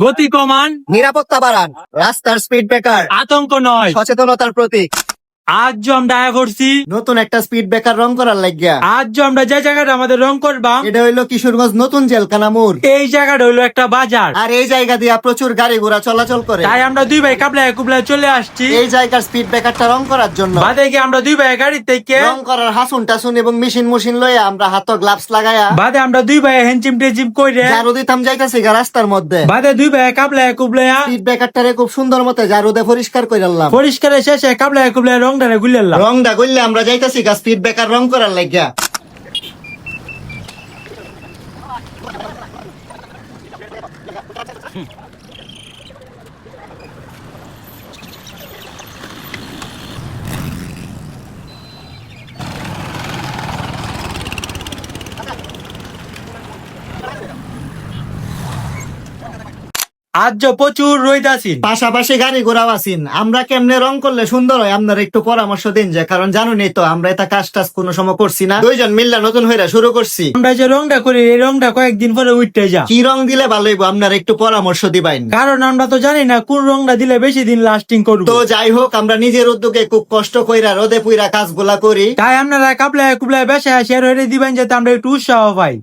গতি কমান। নিরাপত্তা বাড়ান। রাস্তার স্পিড ব্রেকার। আতঙ্ক নয়। সচেতনতার প্রতীক। আজ যে আমরা আয়া করছি। নতুন একটা স্পিড ব্রেকার রং করার লাগিয়া। আজ যে আমরা যে জায়গাটা আমাদের রং করবাম এটা হইল কিশোরগঞ্জ নতুন জেলখানা মোড়। এই জায়গাটা হইল একটা বাজার। আর এই জায়গা দিয়া প্রচুর গাড়ি ঘোড়া চলাচল করে। তাই আমরা দুই ভাই কাবলায় কুবলায় চলে আসছি। এই জায়গার স্পিড ব্রেকারটা রং করার জন্য। বাদে গিয়ে আমরা দুই ভাই গাড়ি থেকে রং করার হাসুন টাসুন এবং মেশিন মুশিন লইয়া আমরা হাত গ্লাভস লাগায়া বাদে আমরা দুই ভাই হেঞ্চিম টেচিম কইরে ঝাড়ু দিতাম যাইতাছি গা রাস্তার মধ্যে। বাদে দুই ভাই কাবলায় কুবলায় স্পিড ব্রেকারটারে খুব সুন্দর মতো ঝাড়ু দিয়ে পরিষ্কার করে আনলাম পরিষ্কারের শেষে কাবলায় কুবলায় রং ডারে গুলিয়ালাম রংটা করলে আমরা যাইতাছি গা স্পিড ব্রেকার রং করার লাগিয়া। আজ প্রচুর রোদ আছি পাশাপাশি গাড়ি ঘোড়াও আছেন। আমরা কেমনে রং করলে সুন্দর হয় আপনার একটু পরামর্শ দিন যে কারণ জানুনই তো আমরা এটা কাজ টাজ কোনো সময় করছি না। দুইজন মিল্লা নতুন হয়ে শুরু করছি। আমরা যে রংটা করি এই রংটা কয়েকদিন পরে উঠতে যা কি রং দিলে ভালো হইব আপনার একটু পরামর্শ দিবাইন কারণ আমরা তো জানি না কোন রংটা দিলে বেশি দিন লাস্টিং করব। তো যাই হোক আমরা নিজের উদ্যোগে খুব কষ্ট কইরা রোদে পুইরা কাজগুলা করি। তাই আপনারা কাবলায় কুবলায় বেসে শেয়ার হয়ে দিবেন যাতে আমরা একটু উৎসাহ পাই।